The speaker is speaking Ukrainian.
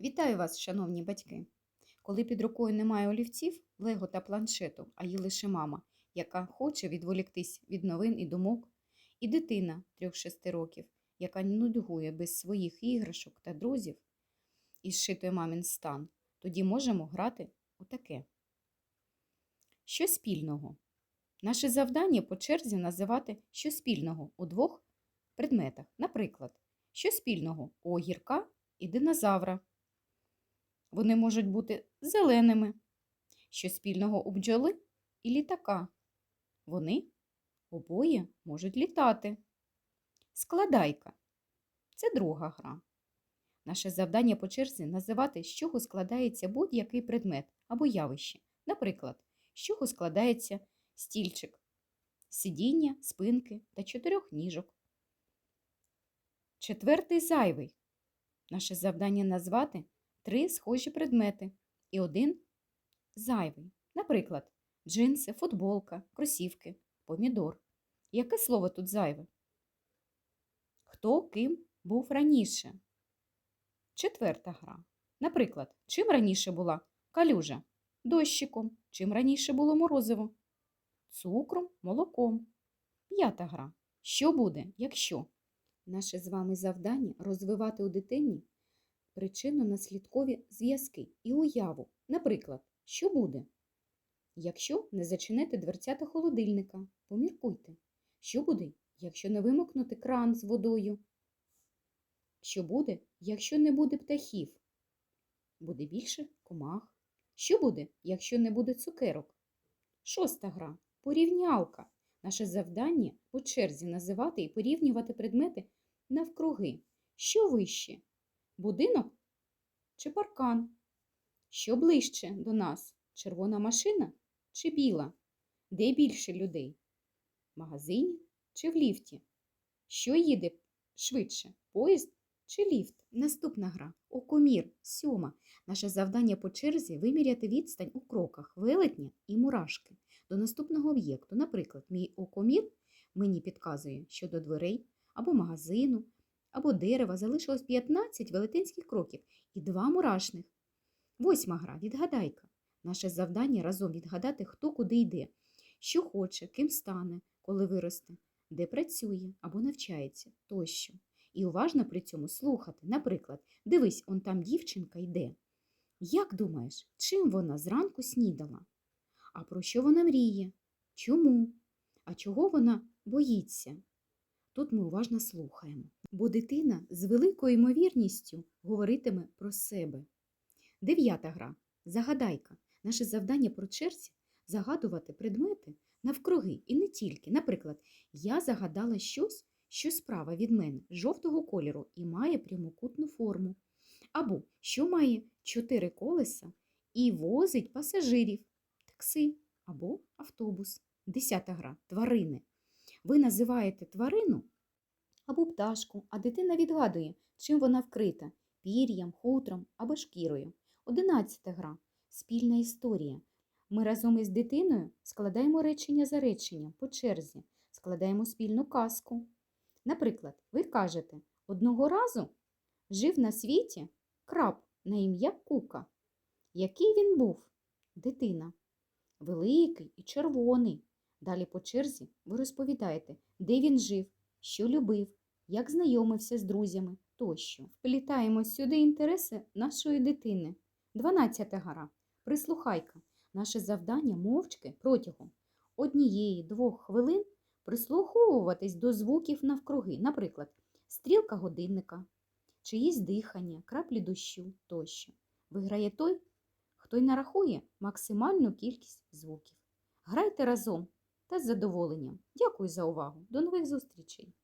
Вітаю вас, шановні батьки! Коли під рукою немає олівців, лего та планшету, а є лише мама, яка хоче відволіктись від новин і думок, і дитина 3-6 років, яка нудьгує без своїх іграшок та друзів і зшитує мамин стан, тоді можемо грати у таке. Що спільного? Наше завдання по черзі називати що спільного у двох предметах. Наприклад, що спільного у огірка і динозавра. Вони можуть бути зеленими. Що спільного у бджоли і літака. Вони обоє можуть літати. Складайка це друга гра. Наше завдання по черзі називати, з чого складається будь-який предмет або явище. Наприклад, з чого складається стільчик, сидіння, спинки та чотирьох ніжок. Четвертий зайвий. Наше завдання назвати три схожі предмети і один зайвий. Наприклад, джинси, футболка, кросівки, помідор. Яке слово тут зайве? Хто ким був раніше? Четверта гра. Наприклад, чим раніше була калюжа? Дощиком. Чим раніше було морозиво? Цукром, молоком. П'ята гра. Що буде, якщо? Наше з вами завдання розвивати у дитині причинно-наслідкові зв'язки і уяву. Наприклад, що буде? Якщо не зачинити дверцята холодильника, поміркуйте. Що буде, якщо не вимикнути кран з водою? Що буде, якщо не буде птахів? Буде більше комах. Що буде, якщо не буде цукерок? Шоста гра порівнялка. Наше завдання по черзі називати і порівнювати предмети навкруги. Що вище? Будинок чи паркан? Що ближче до нас? Червона машина чи біла? Де більше людей? В магазині чи в ліфті? Що їде швидше? Поїзд чи ліфт? Наступна гра окомір, сьома. Наше завдання по черзі виміряти відстань у кроках, велетня і мурашки до наступного об'єкту. Наприклад, мій окомір мені підказує, що до дверей або магазину, або дерева залишилось 15 велетенських кроків і два мурашних. Восьма гра відгадайка. Наше завдання разом відгадати, хто куди йде, що хоче, ким стане, коли виросте, де працює або навчається тощо. І уважно при цьому слухати. Наприклад, дивись, он там дівчинка йде. Як думаєш, чим вона зранку снідала? А про що вона мріє? Чому? А чого вона боїться? Тут ми уважно слухаємо, бо дитина з великою ймовірністю говоритиме про себе. Дев'ята гра загадайка. Наше завдання про черзі загадувати предмети навкруги і не тільки. Наприклад, я загадала щось, що справа від мене жовтого кольору і має прямокутну форму. Або що має чотири колеса і возить пасажирів, такси або автобус. Десята гра тварини. Ви називаєте тварину або пташку, а дитина відгадує, чим вона вкрита пір'ям, хутром або шкірою. Одинадцята гра спільна історія. Ми разом із дитиною складаємо речення за реченням по черзі, складаємо спільну казку. Наприклад, ви кажете, одного разу жив на світі краб на ім'я Кука. Який він був? Дитина. Великий і червоний. Далі по черзі ви розповідаєте, де він жив, що любив, як знайомився з друзями тощо. Вплітаємо сюди інтереси нашої дитини. 12 гара. Прислухайка. Наше завдання мовчки протягом однієї-двох хвилин прислуховуватись до звуків навкруги, наприклад, стрілка годинника, чиїсь дихання, краплі дощу тощо. Виграє той, хто й нарахує максимальну кількість звуків. Грайте разом та з задоволенням. Дякую за увагу. До нових зустрічей!